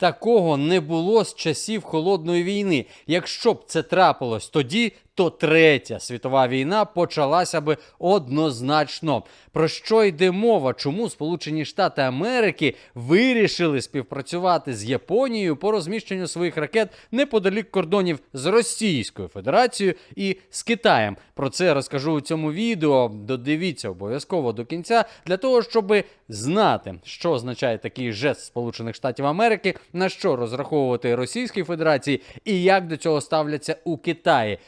Такого не було з часів холодної війни. Якщо б це трапилось тоді, то третя світова війна почалася би однозначно. Про що йде мова? Чому Сполучені Штати Америки вирішили співпрацювати з Японією по розміщенню своїх ракет неподалік кордонів з Російською Федерацією і з Китаєм? Про це розкажу у цьому відео. Додивіться обов'язково до кінця для того, щоб знати, що означає такий жест Сполучених Штатів Америки, на що розраховувати Російській Федерації і як до цього ставляться у Китаї.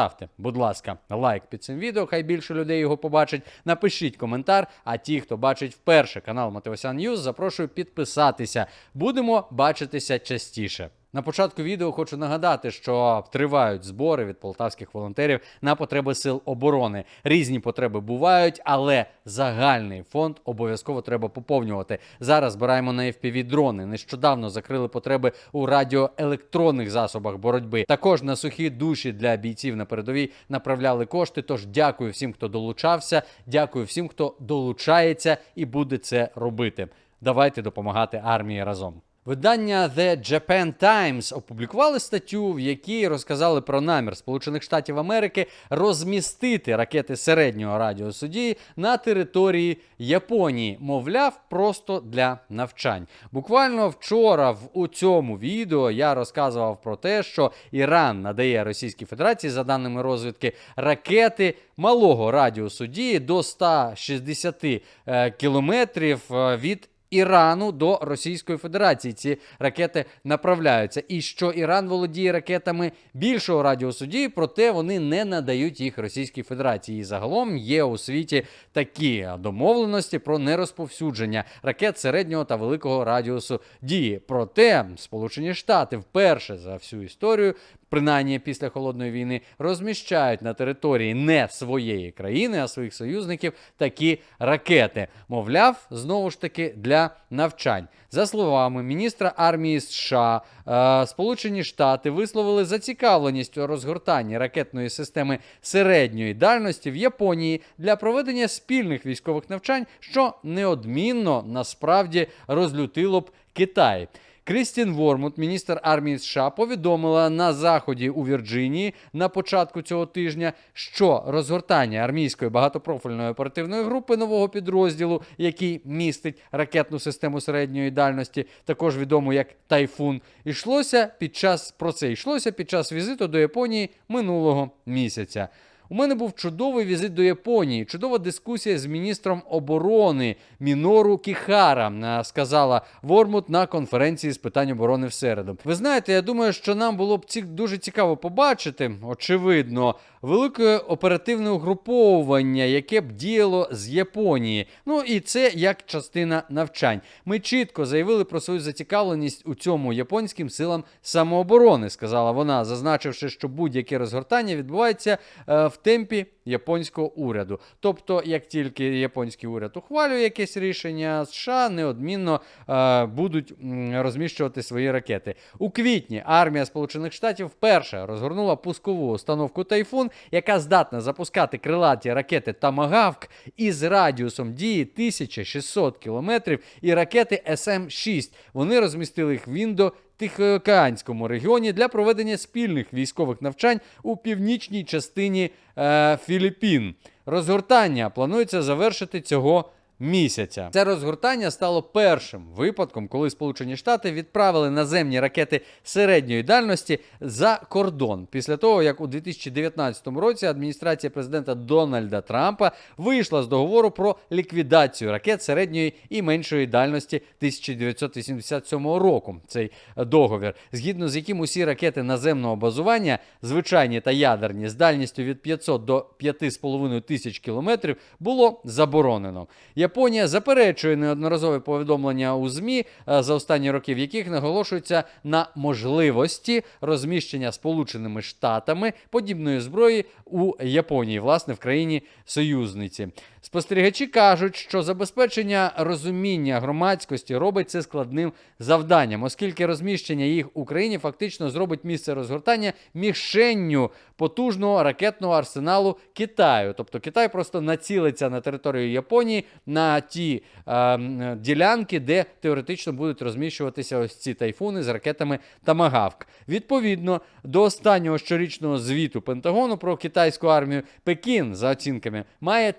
Поставте, будь ласка, лайк під цим відео. Хай більше людей його побачить. Напишіть коментар. А ті, хто бачить вперше канал Матеосян Ньюз, запрошую підписатися. Будемо бачитися частіше. На початку відео хочу нагадати, що тривають збори від полтавських волонтерів на потреби сил оборони. Різні потреби бувають, але загальний фонд обов'язково треба поповнювати. Зараз збираємо на fpv дрони. Нещодавно закрили потреби у радіоелектронних засобах боротьби. Також на сухі душі для бійців на передовій направляли кошти. Тож дякую всім, хто долучався. Дякую всім, хто долучається і буде це робити. Давайте допомагати армії разом. Видання The Japan Times опублікували статтю, в якій розказали про намір Сполучених Штатів Америки розмістити ракети середнього радіусу дії на території Японії, мовляв, просто для навчань. Буквально вчора в у цьому відео я розказував про те, що Іран надає Російській Федерації, за даними розвідки, ракети малого радіусу дії до 160 е, кілометрів е, від Ірану до Російської Федерації ці ракети направляються. І що Іран володіє ракетами більшого радіусу дії, проте вони не надають їх Російській Федерації. І загалом є у світі такі домовленості про нерозповсюдження ракет середнього та великого радіусу дії. Проте Сполучені Штати вперше за всю історію. Принаймні після холодної війни розміщають на території не своєї країни, а своїх союзників такі ракети. Мовляв, знову ж таки для навчань. За словами міністра армії США, е, Сполучені Штати висловили зацікавленість у розгортанні ракетної системи середньої дальності в Японії для проведення спільних військових навчань, що неодмінно насправді розлютило б Китай. Крістін Вормут, міністр армії США, повідомила на заході у Вірджинії на початку цього тижня, що розгортання армійської багатопрофільної оперативної групи нового підрозділу, який містить ракетну систему середньої дальності, також відому як Тайфун, йшлося під час про це йшлося під час візиту до Японії минулого місяця. У мене був чудовий візит до Японії, чудова дискусія з міністром оборони Мінору Кіхара, е, сказала Вормут на конференції з питань оборони в середу. Ви знаєте, я думаю, що нам було б ці дуже цікаво побачити, очевидно, велике оперативне угруповування, яке б діяло з Японії. Ну і це як частина навчань. Ми чітко заявили про свою зацікавленість у цьому японським силам самооборони, сказала вона, зазначивши, що будь-яке розгортання відбувається е, в темпі японського уряду. Тобто, як тільки японський уряд ухвалює якесь рішення, США неодмінно е, будуть розміщувати свої ракети. У квітні армія Сполучених Штатів вперше розгорнула пускову установку Тайфун, яка здатна запускати крилаті ракети Тамагавк із радіусом дії 1600 кілометрів і ракети СМ-6. Вони розмістили їх в Індо Тихоокеанському регіоні для проведення спільних військових навчань у північній частині е, Філіппін. Розгортання планується завершити цього місяця. Це розгортання стало першим випадком, коли Сполучені Штати відправили наземні ракети середньої дальності за кордон після того, як у 2019 році адміністрація президента Дональда Трампа вийшла з договору про ліквідацію ракет середньої і меншої дальності 1987 року. Цей договір, згідно з яким усі ракети наземного базування, звичайні та ядерні, з дальністю від 500 до 5,5 тисяч кілометрів, було заборонено. Японія заперечує неодноразові повідомлення у ЗМІ е, за останні роки, в яких наголошується на можливості розміщення Сполученими Штатами подібної зброї у Японії, власне, в країні союзниці. Спостерігачі кажуть, що забезпечення розуміння громадськості робить це складним завданням, оскільки розміщення їх в Україні фактично зробить місце розгортання мішенню потужного ракетного арсеналу Китаю. Тобто Китай просто націлиться на територію Японії на ті е, ділянки, де теоретично будуть розміщуватися ось ці тайфуни з ракетами Тамагавк. Відповідно до останнього щорічного звіту Пентагону про китайську армію, Пекін, за оцінками, має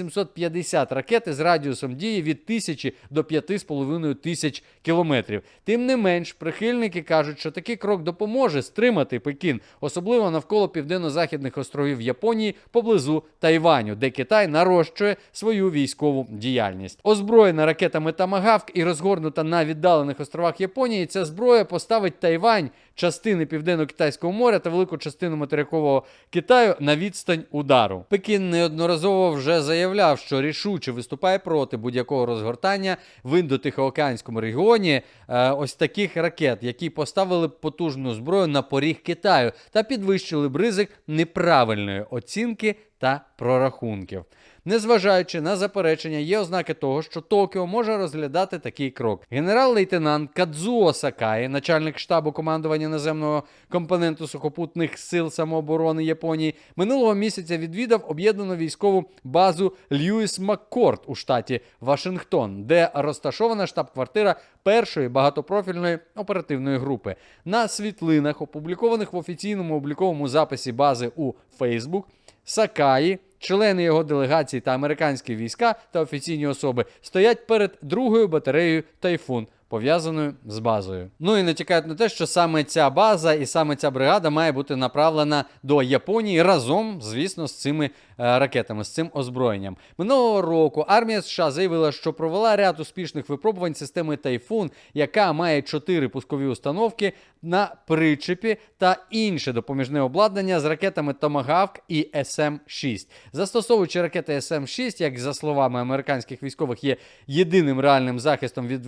1850 ракет з радіусом дії від 1000 до 5,5 тисяч кілометрів. Тим не менш, прихильники кажуть, що такий крок допоможе стримати Пекін, особливо навколо південно-західних островів Японії поблизу Тайваню, де Китай нарощує свою військову діяльність. Озброєна ракетами Тамагавк і розгорнута на віддалених островах Японії, ця зброя поставить Тайвань, частини Південно-Китайського моря та велику частину материкового Китаю на відстань удару. Пекін неодноразово вже заявляв, що рішуче виступає проти будь-якого розгортання в індотихоокеанському регіоні е, ось таких ракет, які поставили потужну зброю на поріг Китаю та підвищили б ризик неправильної оцінки та прорахунків. Незважаючи на заперечення, є ознаки того, що Токіо може розглядати такий крок. Генерал-лейтенант Кадзуо Сакаї, начальник штабу командування наземного компоненту сухопутних сил самооборони Японії, минулого місяця відвідав об'єднану військову базу Льюіс Маккорд у штаті Вашингтон, де розташована штаб-квартира першої багатопрофільної оперативної групи. На світлинах, опублікованих в офіційному обліковому записі бази у Facebook, Сакаї, члени його делегації та американські війська та офіційні особи стоять перед другою батареєю Тайфун. Пов'язаною з базою. Ну і натякають на те, що саме ця база і саме ця бригада має бути направлена до Японії разом, звісно, з цими е, ракетами, з цим озброєнням. Минулого року армія США заявила, що провела ряд успішних випробувань системи Тайфун, яка має чотири пускові установки на причепі та інше допоміжне обладнання з ракетами Томагавк і СМ-6. Застосовуючи ракети СМ-6, як за словами американських військових, є єдиним реальним захистом від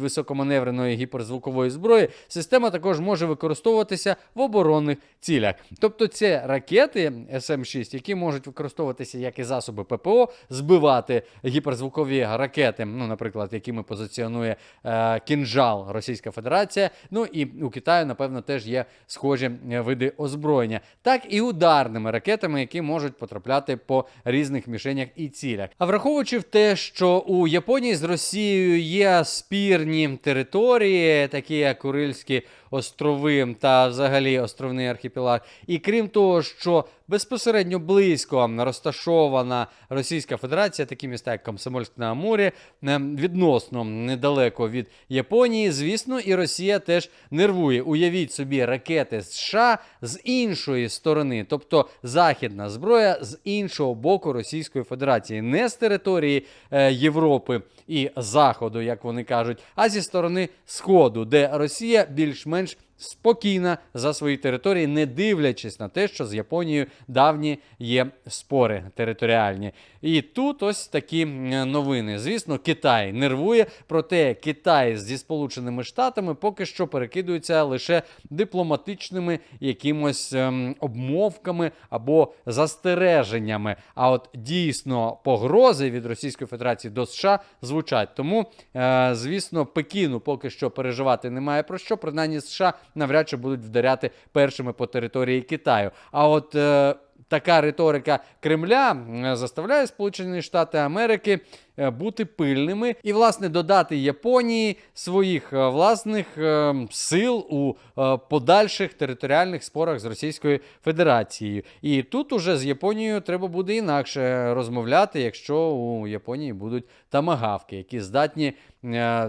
високоманевреної гіперзвукової зброї, система також може використовуватися в оборонних цілях. Тобто це ракети СМ-6, які можуть використовуватися як і засоби ППО, збивати гіперзвукові ракети, ну, наприклад, якими позиціонує е, кінжал Російська Федерація. Ну і у Китаю, напевно, теж є схожі е, види озброєння, так і ударними ракетами, які можуть потрапляти по різних мішенях і цілях. А враховуючи в те, що у Японії з Росією є спірні території, такі як Курильські острови та взагалі островний архіпелаг, і крім того, що безпосередньо близько розташована Російська Федерація, такі міста, як Комсомольськ на Амурі, е, відносно недалеко від Японії. Звісно, і Росія теж нервує. Уявіть собі ракети США з іншої сторони, тобто західна зброя з іншого боку Російської Федерації, не з території е, Європи і Заходу, як вони кажуть, а зі сторони Сходу, де Росія більш-менш спокійна за свої території, не дивлячись на те, що з Японією давні є спори територіальні. І тут ось такі новини. Звісно, Китай нервує, проте Китай зі Сполученими Штатами поки що перекидується лише дипломатичними якимось ем, обмовками або застереженнями. А от дійсно погрози від Російської Федерації до США звучать. Тому, е, звісно, Пекіну поки що переживати немає про що. Принаймні США навряд чи будуть вдаряти першими по території Китаю. А от е, така риторика Кремля заставляє Сполучені Штати Америки е, бути пильними і, власне, додати Японії своїх е, власних е, сил у е, подальших територіальних спорах з Російською Федерацією. І тут уже з Японією треба буде інакше розмовляти, якщо у Японії будуть тамагавки, які здатні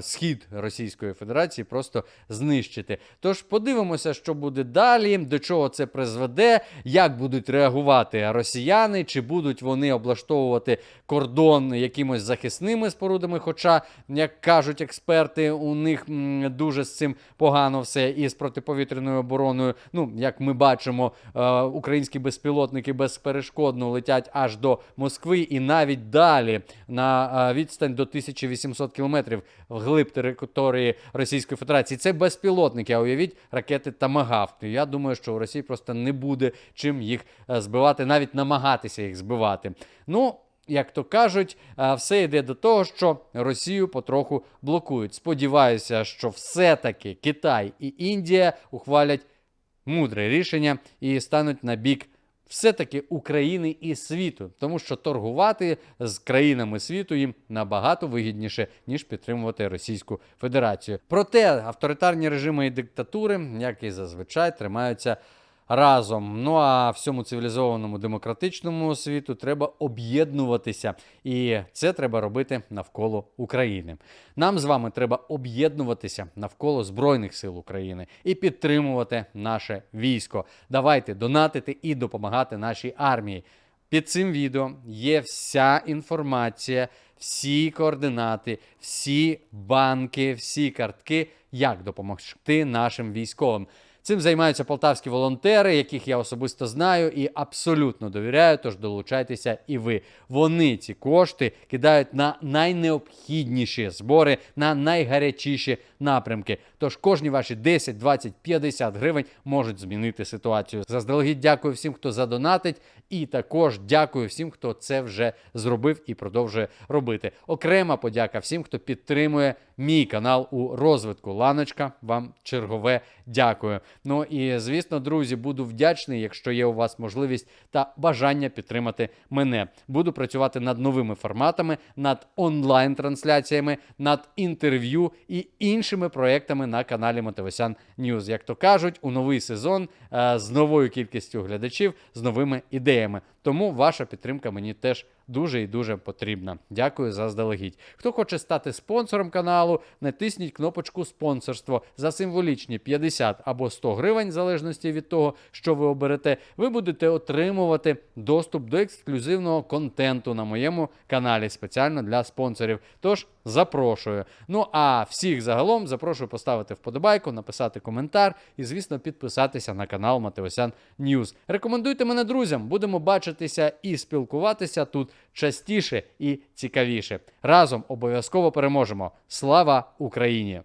схід Російської Федерації просто знищити. Тож подивимося, що буде далі, до чого це призведе, як будуть реагувати росіяни, чи будуть вони облаштовувати кордон якимось захисними спорудами. Хоча, як кажуть експерти, у них дуже з цим погано все і з протиповітряною обороною. Ну, як ми бачимо, е, українські безпілотники безперешкодно летять аж до Москви і навіть далі на е, відстань до 1800 кілометрів вглиб території Російської Федерації. Це безпілотники, а уявіть ракети Тамагавк. Я думаю, що у Росії просто не буде чим їх е, збивати, навіть намагатися їх збивати. Ну. Як то кажуть, е, все йде до того, що Росію потроху блокують. Сподіваюся, що все-таки Китай і Індія ухвалять мудре рішення і стануть на бік все-таки України і світу, тому що торгувати з країнами світу їм набагато вигідніше, ніж підтримувати Російську Федерацію. Проте авторитарні режими і диктатури, як і зазвичай, тримаються разом. Ну а всьому цивілізованому демократичному світу треба об'єднуватися, і це треба робити навколо України. Нам з вами треба об'єднуватися навколо Збройних сил України і підтримувати наше військо. Давайте донатити і допомагати нашій армії. Під цим відео є вся інформація, всі координати, всі банки, всі картки, як допомогти нашим військовим. Цим займаються полтавські волонтери, яких я особисто знаю і абсолютно довіряю. Тож долучайтеся і ви. Вони ці кошти кидають на найнеобхідніші збори, на найгарячіші напрямки. Тож кожні ваші 10, 20, 50 гривень можуть змінити ситуацію. Заздалегідь дякую всім, хто задонатить, і також дякую всім, хто це вже зробив і продовжує робити. Окрема подяка всім, хто підтримує мій канал у розвитку. Ланочка, вам чергове дякую. Ну і звісно, друзі, буду вдячний, якщо є у вас можливість та бажання підтримати мене. Буду працювати над новими форматами, над онлайн-трансляціями, над інтерв'ю і іншими проектами на каналі Мотивосян Ньюз. Як то кажуть, у новий сезон е, з новою кількістю глядачів, з новими ідеями. Тому ваша підтримка мені теж дуже і дуже потрібна. Дякую заздалегідь. Хто хоче стати спонсором каналу, натисніть кнопочку спонсорство за символічні 50 або 100 гривень, в залежності від того, що ви оберете. Ви будете отримувати доступ до ексклюзивного контенту на моєму каналі спеціально для спонсорів. Тож запрошую. Ну а всіх загалом запрошую поставити вподобайку, написати коментар і, звісно, підписатися на канал Матеосян Ньюз. Рекомендуйте мене друзям, будемо бачитися і спілкуватися тут частіше і цікавіше. Разом обов'язково переможемо. Слава Україні!